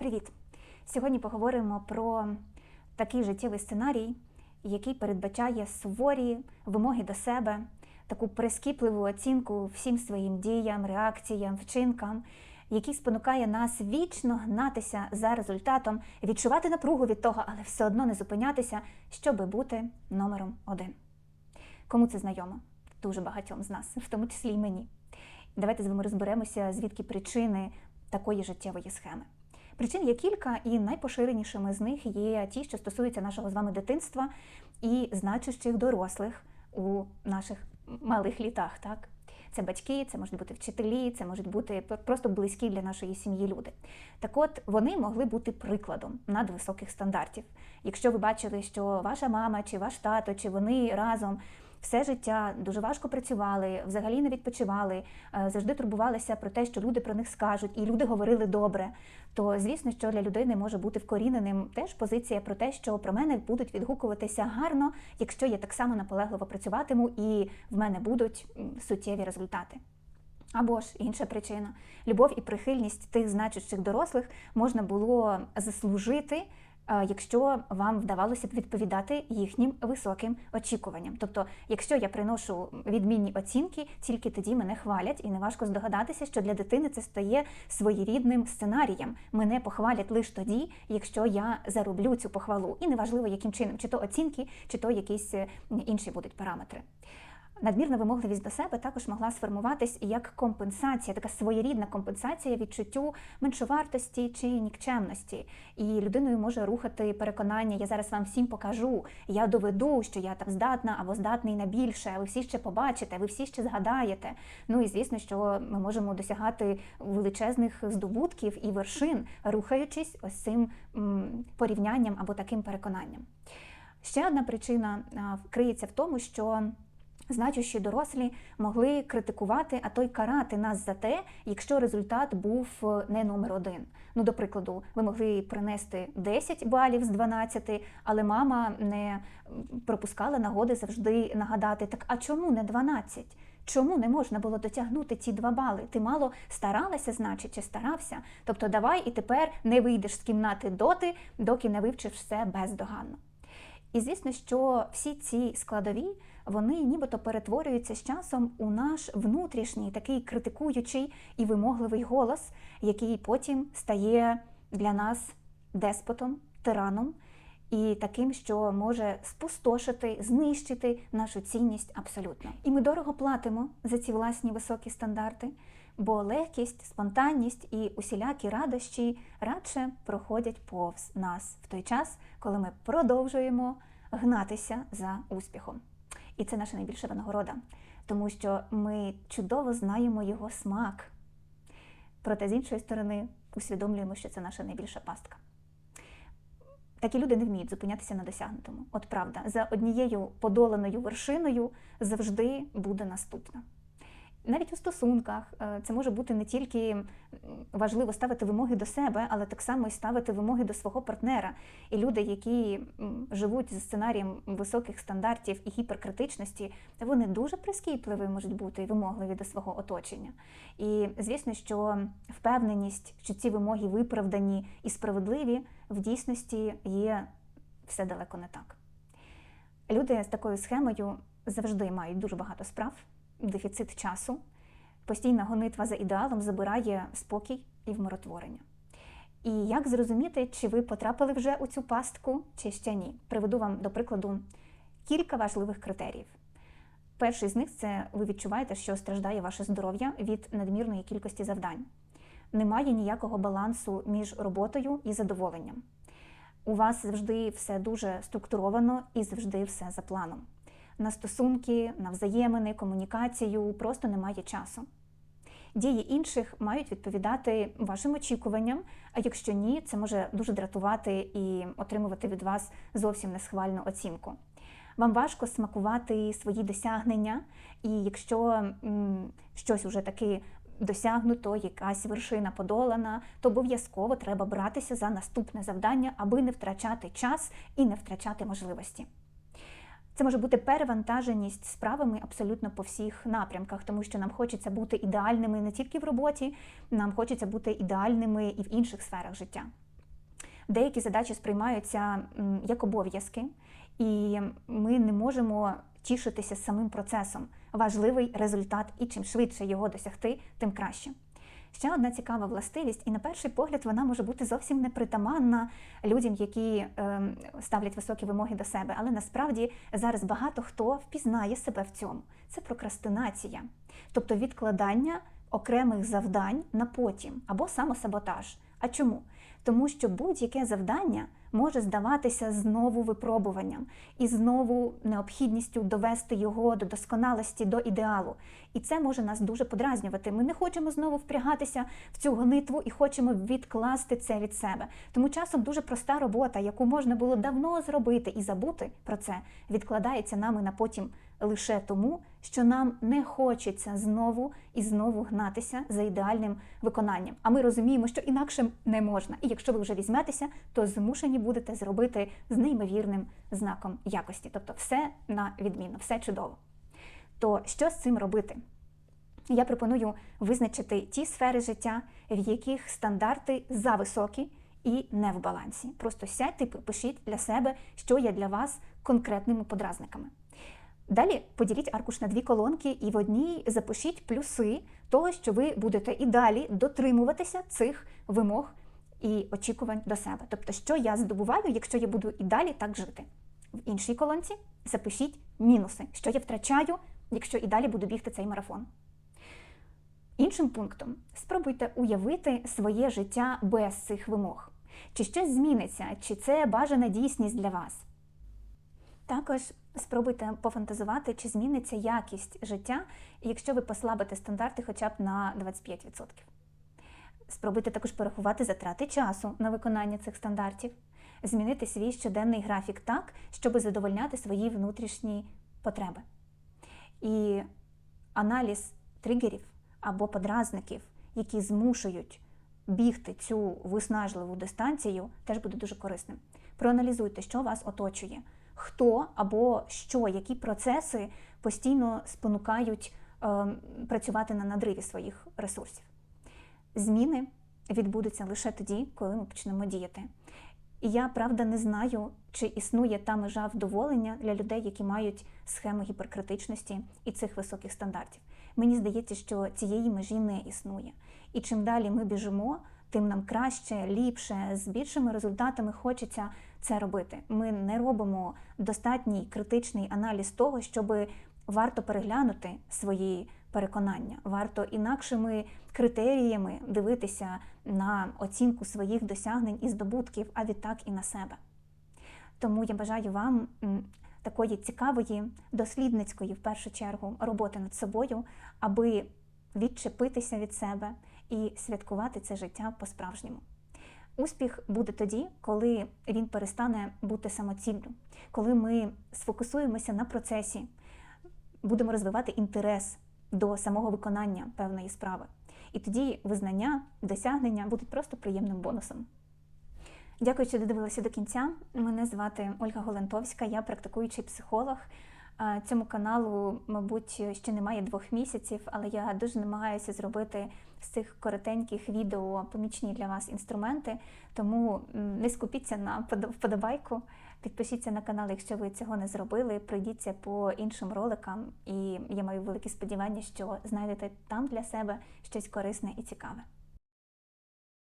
Привіт! Сьогодні поговоримо про такий життєвий сценарій, який передбачає суворі вимоги до себе, таку прискіпливу оцінку всім своїм діям, реакціям, вчинкам, який спонукає нас вічно гнатися за результатом, відчувати напругу від того, але все одно не зупинятися, щоби бути номером один. Кому це знайомо? Дуже багатьом з нас, в тому числі й мені. Давайте з вами розберемося, звідки причини такої життєвої схеми. Причин є кілька, і найпоширенішими з них є ті, що стосуються нашого з вами дитинства і значущих дорослих у наших малих літах. Так? Це батьки, це можуть бути вчителі, це можуть бути просто близькі для нашої сім'ї люди. Так от вони могли бути прикладом надвисоких стандартів. Якщо ви бачили, що ваша мама чи ваш тато, чи вони разом все життя дуже важко працювали, взагалі не відпочивали, е, завжди турбувалися про те, що люди про них скажуть, і люди говорили добре. То звісно, що для людини може бути вкоріненим теж позиція про те, що про мене будуть відгукуватися гарно, якщо я так само наполегливо працюватиму і в мене будуть суттєві результати. Або ж інша причина любов і прихильність тих значущих дорослих можна було заслужити якщо вам вдавалося б відповідати їхнім високим очікуванням. Тобто, якщо я приношу відмінні оцінки, тільки тоді мене хвалять, і неважко здогадатися, що для дитини це стає своєрідним сценарієм. Мене похвалять лише тоді, якщо я зароблю цю похвалу, і неважливо, яким чином, чи то оцінки, чи то якісь е, інші будуть параметри. Надмірна вимогливість до себе також могла сформуватись як компенсація, така своєрідна компенсація відчуттю меншовартості чи нікчемності. І людиною може рухати переконання, я зараз вам всім покажу, я доведу, що я там здатна або здатний на більше, ви всі ще побачите, ви всі ще згадаєте. Ну і звісно, що ми можемо досягати величезних здобутків і вершин, рухаючись ось цим порівнянням або таким переконанням. Ще одна причина криється в тому, що значущі дорослі могли критикувати, а то й карати нас за те, якщо результат був е, не номер один. Ну, до прикладу, ви могли принести 10 балів з 12, але мама не пропускала нагоди завжди нагадати: так а чому не 12? Чому не можна було дотягнути ці два бали? Ти мало старалася, значить, чи старався? Тобто давай і тепер не вийдеш з кімнати доти, доки не вивчиш все бездоганно. І звісно, що всі ці складові вони нібито перетворюються з часом у наш внутрішній такий критикуючий і вимогливий голос, який потім стає для нас деспотом, тираном і таким, що може спустошити, знищити нашу цінність абсолютно. І ми дорого платимо за ці власні високі стандарти. Бо легкість, спонтанність і усілякі радощі радше проходять повз нас в той час, коли ми продовжуємо гнатися за успіхом. І це наша найбільша винагорода, тому що ми чудово знаємо його смак. Проте, з іншої сторони, усвідомлюємо, що це наша найбільша пастка. Такі люди не вміють зупинятися на досягнутому. От правда, за однією подоланою вершиною завжди буде наступна. Навіть у стосунках е, це може бути не тільки важливо ставити вимоги до себе, але так само і ставити вимоги до свого партнера. І люди, які живуть за сценарієм високих стандартів і гіперкритичності, вони дуже прискіпливі можуть бути і вимогливі до свого оточення. І звісно, що впевненість, що ці вимоги виправдані і справедливі, в дійсності є все далеко не так. Люди з такою схемою завжди мають дуже багато справ дефіцит часу, постійна гонитва за ідеалом забирає спокій і вмиротворення. І як зрозуміти, чи ви потрапили вже у цю пастку, чи ще ні? Приведу вам, до прикладу, кілька важливих критеріїв. Перший з них це ви відчуваєте, що страждає ваше здоров'я від надмірної кількості завдань. Немає ніякого балансу між роботою і задоволенням. У вас завжди все дуже структуровано і завжди все за планом на стосунки, на взаємини, комунікацію просто немає часу. Дії інших мають відповідати вашим очікуванням, а якщо ні, це може дуже дратувати і отримувати від вас зовсім несхвальну оцінку. Вам важко смакувати свої досягнення, і якщо м, щось уже таки досягнуто, якась вершина подолана, то обов'язково треба братися за наступне завдання, аби не втрачати час і не втрачати можливості. Це може бути перевантаженість справами абсолютно по всіх напрямках, тому що нам хочеться бути ідеальними не тільки в роботі, нам хочеться бути ідеальними і в інших сферах життя. Деякі задачі сприймаються як обов'язки, і ми не можемо тішитися самим процесом. Важливий результат, і чим швидше його досягти, тим краще. Ще одна цікава властивість, і на перший погляд вона може бути зовсім непритаманна людям, які е, ставлять високі вимоги до себе. Але насправді зараз багато хто впізнає себе в цьому. Це прокрастинація, тобто відкладання окремих завдань на потім або самосаботаж. А чому? Тому що будь-яке завдання може здаватися знову випробуванням і знову необхідністю довести його до досконалості, до ідеалу. І це може нас дуже подразнювати. Ми не хочемо знову впрягатися в цю гонитву і хочемо відкласти це від себе. Тому часом дуже проста робота, яку можна було давно зробити і забути про це, відкладається нами на потім лише тому, що нам не хочеться знову і знову гнатися за ідеальним виконанням. А ми розуміємо, що інакше не можна. І якщо ви вже візьметеся, то змушені будете зробити з неймовірним знаком якості. Тобто, все на відмінно, все чудово. То що з цим робити? Я пропоную визначити ті сфери життя, в яких стандарти зависокі і не в балансі. Просто сядьте пишіть для себе, що є для вас конкретними подразниками. Далі поділіть аркуш на дві колонки, і в одній запишіть плюси того, що ви будете і далі дотримуватися цих вимог і очікувань до себе. Тобто, що я здобуваю, якщо я буду і далі так жити. В іншій колонці запишіть мінуси, що я втрачаю, якщо і далі буду бігти цей марафон. Іншим пунктом спробуйте уявити своє життя без цих вимог. Чи щось зміниться, чи це бажана дійсність для вас. Також спробуйте пофантазувати, чи зміниться якість життя, якщо ви послабите стандарти хоча б на 25%. Спробуйте також порахувати затрати часу на виконання цих стандартів, змінити свій щоденний графік так, щоб задовольняти свої внутрішні потреби. І аналіз тригерів або подразників, які змушують бігти цю виснажливу дистанцію, теж буде дуже корисним. Проаналізуйте, що вас оточує, хто або що, які процеси постійно спонукають е, працювати на надриві своїх ресурсів. Зміни відбудуться лише тоді, коли ми почнемо діяти. І я правда не знаю, чи існує та межа вдоволення для людей, які мають схеми гіперкритичності і цих високих стандартів. Мені здається, що цієї межі не існує. І чим далі ми біжимо, тим нам краще, ліпше, з більшими результатами хочеться це робити. Ми не робимо достатній критичний аналіз того, щоб варто переглянути свої переконання, варто інакшими критеріями дивитися на оцінку своїх досягнень і здобутків, а відтак і на себе. Тому я бажаю вам такої цікавої, дослідницької, в першу чергу, роботи над собою, аби відчепитися від себе і святкувати це життя по-справжньому. Успіх буде тоді, коли він перестане бути самоціллю, коли ми сфокусуємося на процесі, будемо розвивати інтерес до самого виконання певної справи. І тоді визнання, досягнення будуть просто приємним бонусом. Дякую, що додивилися до кінця. Мене звати Ольга Голентовська, я практикуючий психолог. Цьому каналу, мабуть, ще немає двох місяців, але я дуже намагаюся зробити з цих коротеньких відео помічні для вас інструменти. Тому не скупіться на вподобайку, підпишіться на канал, якщо ви цього не зробили. Пройдіться по іншим роликам, і я маю велике сподівання, що знайдете там для себе щось корисне і цікаве.